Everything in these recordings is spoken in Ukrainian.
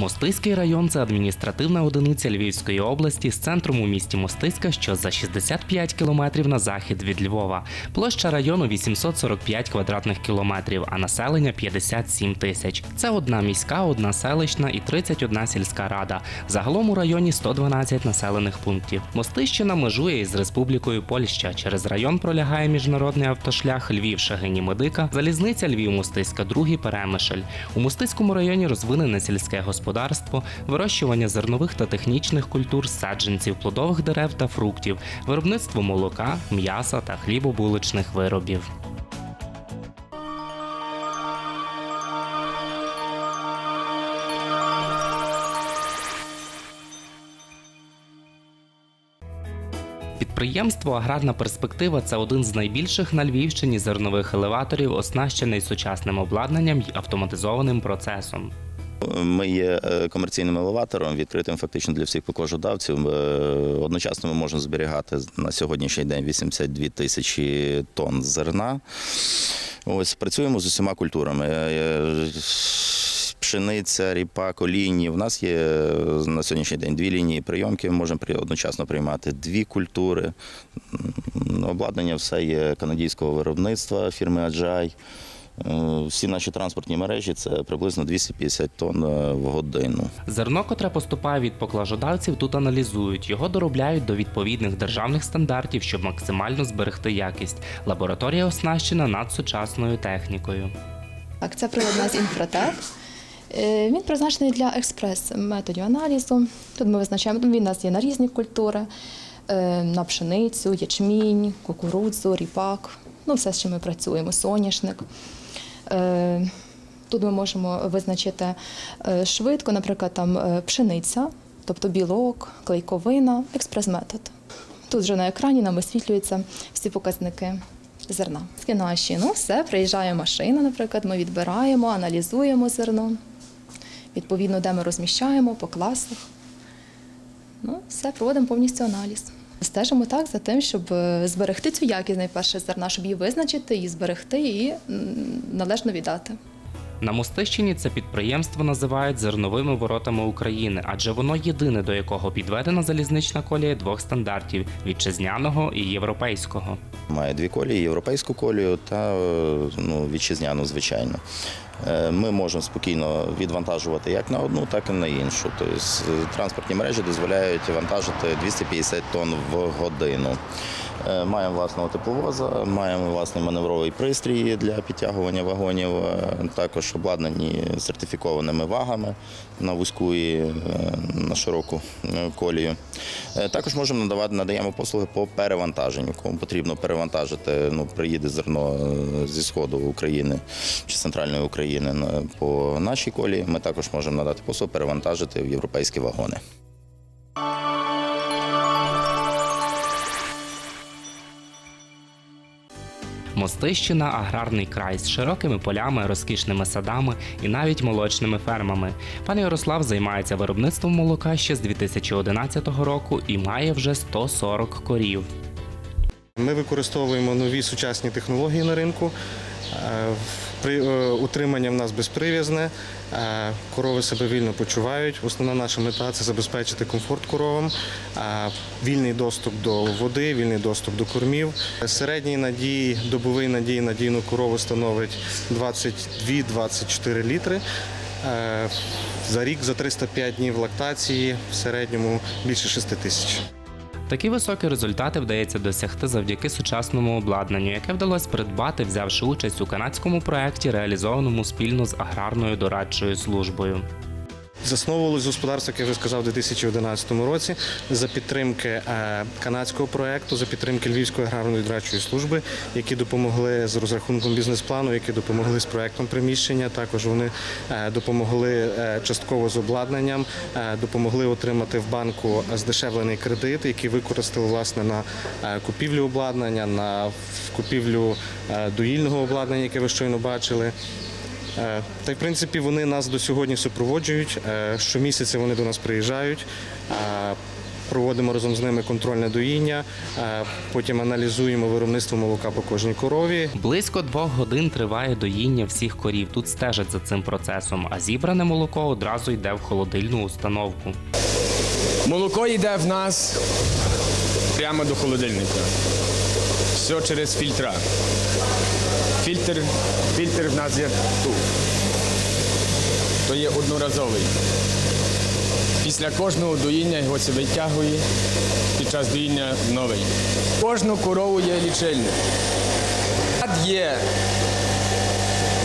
Мостиський район це адміністративна одиниця Львівської області з центром у місті Мостиська, що за 65 кілометрів на захід від Львова. Площа району 845 квадратних кілометрів, а населення 57 тисяч. Це одна міська, одна селищна і 31 сільська рада. Загалом у районі 112 населених пунктів. Мостищина межує із Республікою Польща. Через район пролягає міжнародний автошлях Львів Шагині Медика, залізниця Львів Мостиська, другий перемишль. У Мостиському районі розвинене сільське господарство, вирощування зернових та технічних культур, саджанців, плодових дерев та фруктів, виробництво молока, м'яса та хлібобуличних виробів. Підприємство Аграрна перспектива це один з найбільших на Львівщині зернових елеваторів, оснащений сучасним обладнанням і автоматизованим процесом. Ми є е, комерційним елеватором, відкритим фактично для всіх покожодавців. Е, Одночасно ми можемо зберігати на сьогоднішній день 82 тисячі тонн зерна. Ось працюємо з усіма культурами. Е, Пшениця, ріпак, олійні. У нас є на сьогоднішній день дві лінії прийомки. Ми можемо одночасно приймати дві культури. Обладнання все є канадського виробництва фірми Аджай. Е, Всі наші транспортні мережі це приблизно 250 тонн е, в годину. Зерно, котре поступає від поклажодавців, тут аналізують. Його доробляють до відповідних державних стандартів, щоб максимально зберегти якість. Лабораторія оснащена надсучасною технікою. Так, це прилад у нас інфратек. Е, Він призначений для експрес-методів аналізу. Тут ми визначаємо, він у нас є на різні культури, на пшеницю, ячмінь, кукурудзу, ріпак, ну все, з чим ми працюємо, соняшник. Е, Тут ми можемо визначити е, швидко, наприклад, там е, пшениця, тобто білок, клейковина, експрес-метод. Тут вже на екрані нам висвітлюються всі показники зерна. Наші, ну все, приїжджає машина, наприклад, ми відбираємо, аналізуємо зерно, відповідно, де ми розміщаємо, по класах. Ну, все, проводимо повністю аналіз. Стежимо так за тим, щоб е, зберегти цю якість найперше зерна, щоб її визначити, її зберегти і належно віддати. На Мостищині це підприємство називають зерновими воротами України, адже воно єдине, до якого підведена залізнична колія двох стандартів вітчизняного і європейського. Має дві колії: європейську колію та е, ну, вітчизняну, звичайно. Е, Ми можемо спокійно відвантажувати як на одну, так і на іншу. Тобто транспортні мережі дозволяють вантажити 250 тонн в годину. Е, Маємо власного тепловоза, маємо власний маневровий пристрій для підтягування вагонів, е, також обладнані сертифікованими вагами на вузьку і на широку колію. Також можемо надавати, надаємо послуги по перевантаженню. Кому потрібно перевантажити, ну, приїде зерно зі сходу України чи центральної України на- по нашій колії. Ми також можемо надати послугу перевантажити в європейські вагони. Мостищина аграрний край з широкими полями, розкішними садами і навіть молочними фермами. Пан Ярослав займається виробництвом молока ще з 2011 року і має вже 140 корів. Ми використовуємо нові сучасні технології на ринку. Е, е, утримання в нас безприв'язне, е, корови себе вільно почувають. Основна наша мета це забезпечити комфорт коровам, вільний доступ до води, вільний доступ до кормів. Середній надій, добовий надій на дійну корову становить 22-24 літри. За рік, за 305 днів лактації, в середньому більше 6 тисяч. Такі високі результати вдається досягти завдяки сучасному обладнанню, яке вдалося придбати, взявши участь у канадському проєкті, реалізованому спільно з аграрною дорадчою службою. Засновувалось господарство, як я вже сказав, у 2011 році за підтримки е, канадського проекту, за підтримки Львівської аграрної дорадчої служби, які допомогли з розрахунком бізнес-плану, які допомогли з проектом приміщення. Також вони е, допомогли е, частково з обладнанням, допомогли отримати в банку здешевлений кредит, який використали власне на купівлю обладнання, на купівлю доїльного обладнання, яке ви щойно бачили. Е, Та й в принципі вони нас до сьогодні супроводжують. Е, Щомісяця вони до нас приїжджають. Е, проводимо разом з ними контрольне доїння, потім аналізуємо виробництво молока по кожній корові. Близько двох годин триває доїння всіх корів. Тут стежать за цим процесом, а зібране молоко одразу йде в холодильну установку. Молоко йде в нас прямо до холодильника. Все через фільтра. Фільтр, фільтр в нас є тут. То є одноразовий. Після кожного доїння його це витягує, під час доїння новий. Кожну корову є лічильник. Є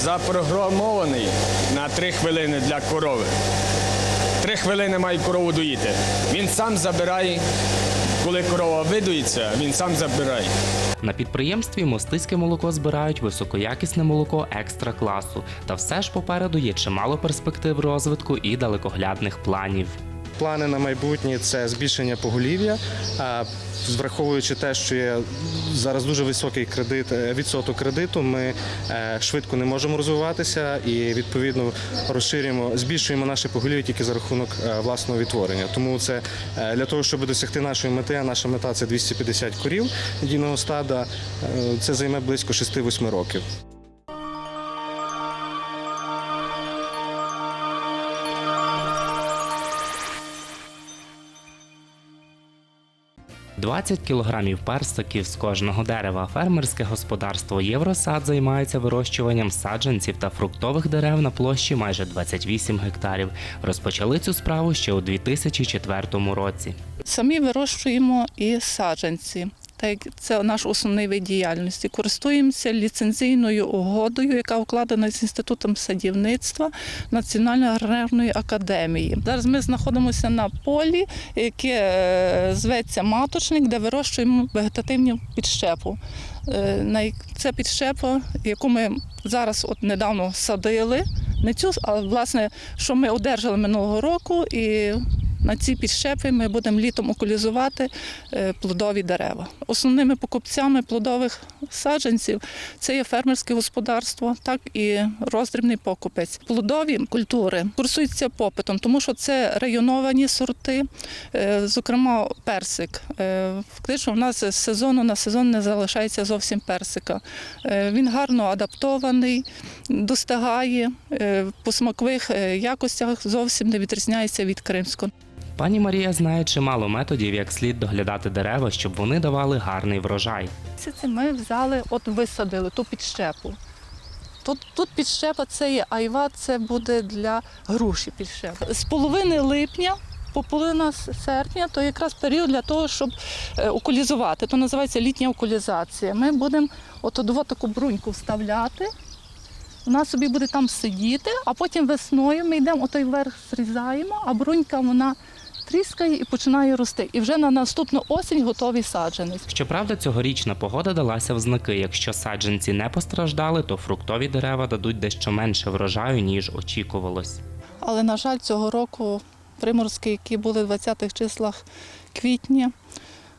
запрограмований на 3 хвилини для корови. Три хвилини має корову доїти. Він сам забирає, коли корова видується, він сам забирає. На підприємстві мостиське молоко збирають високоякісне молоко екстра класу. Та все ж попереду є чимало перспектив розвитку і далекоглядних планів. Плани на майбутнє це збільшення поголів'я, враховуючи те, що є зараз дуже високий кредит, е, відсоток кредиту, ми е, швидко не можемо розвиватися і відповідно розширюємо, збільшуємо наше поголів'я тільки за рахунок е, власного відтворення. Тому це для того, щоб досягти нашої мети, а наша мета це 250 корів дійного стада. Це займе близько 6-8 років. – 20 кілограмів персиків з кожного дерева. Фермерське господарство Євросад займається вирощуванням саджанців та фруктових дерев на площі майже 28 гектарів. Розпочали цю справу ще у 2004 році. Самі вирощуємо і саджанці. Так як це наш основний вид діяльності. Користуємося ліцензійною угодою, яка укладена з інститутом садівництва Національної аграрної академії. Зараз ми знаходимося на полі, яке е, зветься маточник, де вирощуємо вегетативну підщепу. Е, Це підщепа, яку ми зараз от недавно садили. Не цю, а власне, що ми одержали минулого року, і на ці підщепи ми будемо літом окулізувати е, плодові дерева. Основними покупцями плодових саджанців це є фермерське господарство, так і роздрібний покупець. Плодові культури курсуються попитом, тому що це районовані сорти, е, зокрема персик. Е, Фактично, в нас з сезону на сезон не залишається зовсім персика. Він гарно адаптований, достигає по смакових якостях зовсім не відрізняється від кримського. Пані Марія знає чимало методів, як слід доглядати дерева, щоб вони давали гарний врожай. Це ми взяли, от висадили ту підщепу. Тут, тут підщепа це є айва, це буде для груші підщепа. З половини липня по половина серпня то якраз період для того, щоб е, окулізувати. То називається літня окулізація. Ми будемо от таку бруньку вставляти. Вона собі буде там сидіти, а потім весною ми йдемо, отой верх зрізаємо, а брунька вона тріскає і починає рости. І вже на наступну осінь готовий саджанець. Щоправда, цьогорічна погода далася в знаки. Якщо саджанці не постраждали, то фруктові дерева дадуть дещо менше врожаю, ніж очікувалось. Але, на жаль, цього року приморозки, які були в 20-х числах квітня,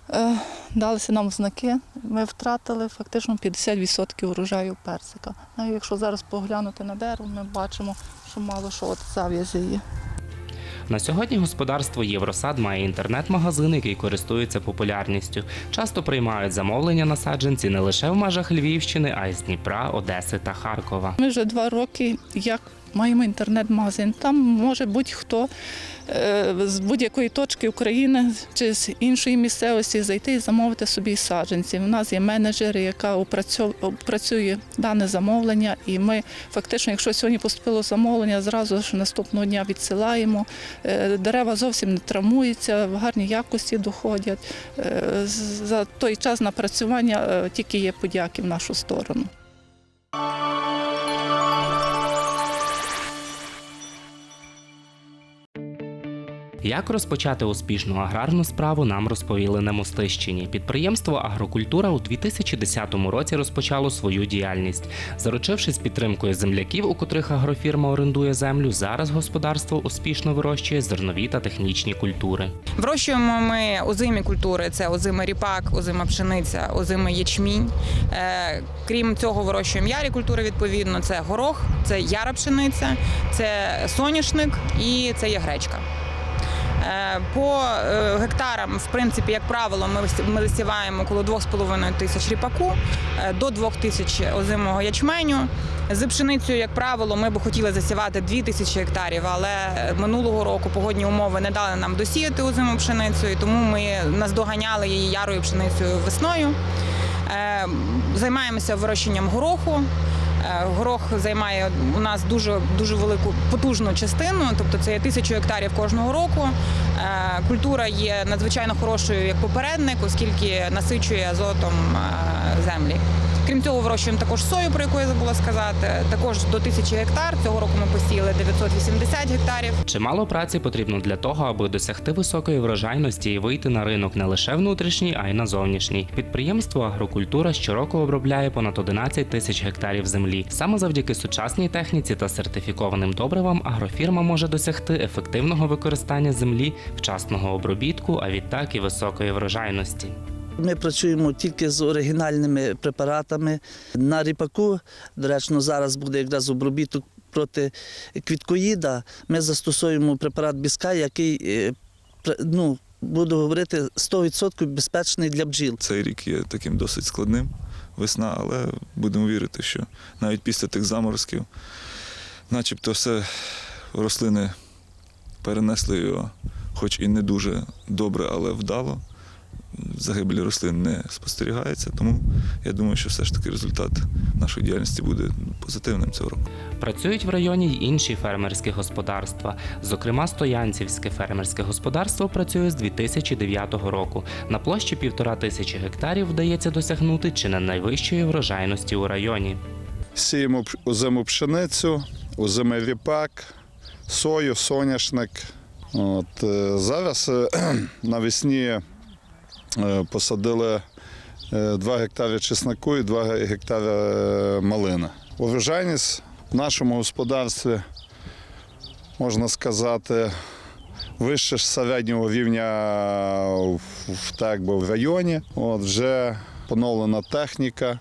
е, далися нам знаки. Ми втратили фактично 50% урожаю персика. Навіть якщо зараз поглянути на дерево, ми бачимо, що мало що от зав'язі є. На сьогодні господарство Євросад має інтернет-магазин, який користується популярністю. Часто приймають замовлення на саджанці не лише в межах Львівщини, а й з Дніпра, Одеси та Харкова. Ми вже два роки як маємо інтернет-магазин. Там може будь-хто з будь-якої точки України чи з іншої місцевості зайти і замовити собі саджанці. У нас є менеджер, яка опрацює дане замовлення, і ми фактично, якщо сьогодні поступило замовлення, зразу ж наступного дня відсилаємо. Е, Дерева зовсім не травмуються, в гарній якості доходять. Е, За той час напрацювання е, тільки є подяки в нашу сторону. Як розпочати успішну аграрну справу, нам розповіли на Мостищині. Підприємство Агрокультура у 2010 році розпочало свою діяльність. Заручившись підтримкою земляків, у котрих агрофірма орендує землю, зараз господарство успішно вирощує зернові та технічні культури. Вирощуємо ми озимі культури: це озима ріпак, озима пшениця, озима ячмінь. Е, Крім цього, вирощуємо ярі культури. Відповідно, це горох, це яра пшениця, це соняшник і це є гречка. Е, По е, гектарам, в принципі, як правило, ми вис- ми висіваємо коло 2,5 тисяч ріпаку, е, до 2 тисяч озимого ячменю. З пшеницею, як правило, ми б хотіли засівати 2 тисячі гектарів, але минулого року погодні умови не дали нам досіяти озиму пшеницю, і тому ми наздоганяли її ярою пшеницею весною. Займаємося вирощенням гороху. Е, Горох займає у нас дуже дуже велику потужну частину, тобто це є тисячу гектарів кожного року. Е, Культура є надзвичайно хорошою як попередник, оскільки насичує азотом е, землі. Крім цього, вирощуємо також сою, про яку я забула сказати. Також до тисячі гектар. Цього року ми посіяли 980 гектарів. Чимало праці потрібно для того, аби досягти високої врожайності і вийти на ринок не лише внутрішній, а й на зовнішній. Підприємство Агрокультура щороку обробляє понад 11 тисяч гектарів землі. Саме завдяки сучасній техніці та сертифікованим добривам агрофірма може досягти ефективного використання землі, вчасного обробітку, а відтак і високої врожайності. Ми працюємо тільки з оригінальними препаратами. На ріпаку, до речі, ну, зараз буде якраз обробіток проти квіткоїда. Ми застосуємо препарат Біскай, який, е, пр- ну, буду говорити, 100% безпечний для бджіл. Цей рік є таким досить складним, весна, але будемо вірити, що навіть після тих заморозків, начебто все рослини перенесли його, хоч і не дуже добре, але вдало. Загибелі рослин не спостерігається, тому я думаю, що все ж таки результат нашої діяльності буде позитивним цього року. Працюють в районі й інші фермерські господарства. Зокрема, Стоянцівське фермерське господарство працює з 2009 року. На площі півтора тисячі гектарів вдається досягнути чи не найвищої врожайності у районі. Сіємо озиму пшеницю, озимий ріпак, сою, соняшник. От, е, зараз е, навесні посадили 2 гектари чесноку і 2 гектари е, малини. Урожайність в нашому господарстві, можна сказати, вище середнього рівня в, так би, в районі. От, вже поновлена техніка.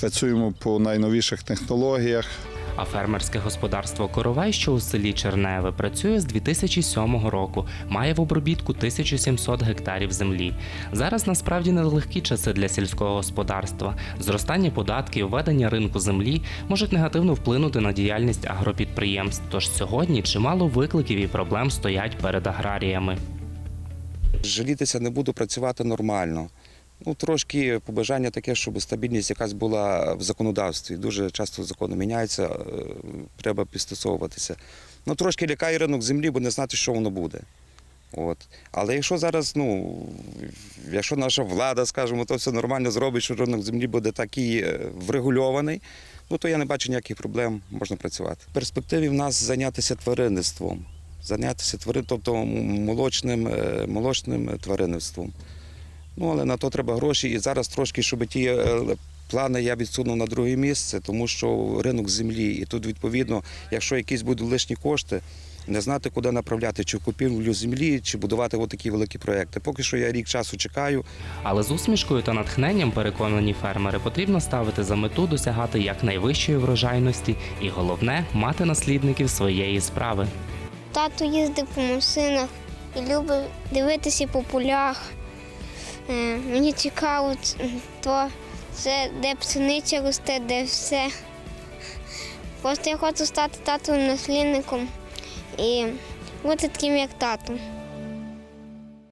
Працюємо по найновіших технологіях. А фермерське господарство Коровай, що у селі Черневе, працює з 2007 року, має в обробітку 1700 гектарів землі. Зараз насправді нелегкі часи для сільського господарства. Зростання податків, введення ринку землі можуть негативно вплинути на діяльність агропідприємств. Тож сьогодні чимало викликів і проблем стоять перед аграріями. жалітися не буду працювати нормально. Ну, трошки побажання таке, щоб стабільність якась була в законодавстві. Дуже часто закони міняються, е, треба підстосовуватися. Ну, трошки лякає ринок землі, бо не знати, що воно буде. От. Але якщо зараз, ну, якщо наша влада, скажімо, то все нормально зробить, що ринок землі буде такий е, врегульований, ну то я не бачу ніяких проблем, можна працювати. В перспективі в нас зайнятися тваринництвом, зайнятися тварин, тобто молочним, е, молочним тваринництвом. Ну, але на то треба гроші. І зараз трошки, щоб ті е, плани я відсунув на друге місце, тому що ринок землі. І тут, відповідно, якщо якісь будуть лишні кошти, не знати, куди направляти, чи в купівлю землі, чи будувати отакі великі проекти. Поки що я рік часу чекаю. Але з усмішкою та натхненням переконані фермери потрібно ставити за мету досягати якнайвищої врожайності і головне мати наслідників своєї справи. Тато їздив по машинах і любив дивитися по полях. Е, Мені цікаво, то це де пшениця росте, де все. Просто я хочу стати татовим наслідником і бути таким, як тато.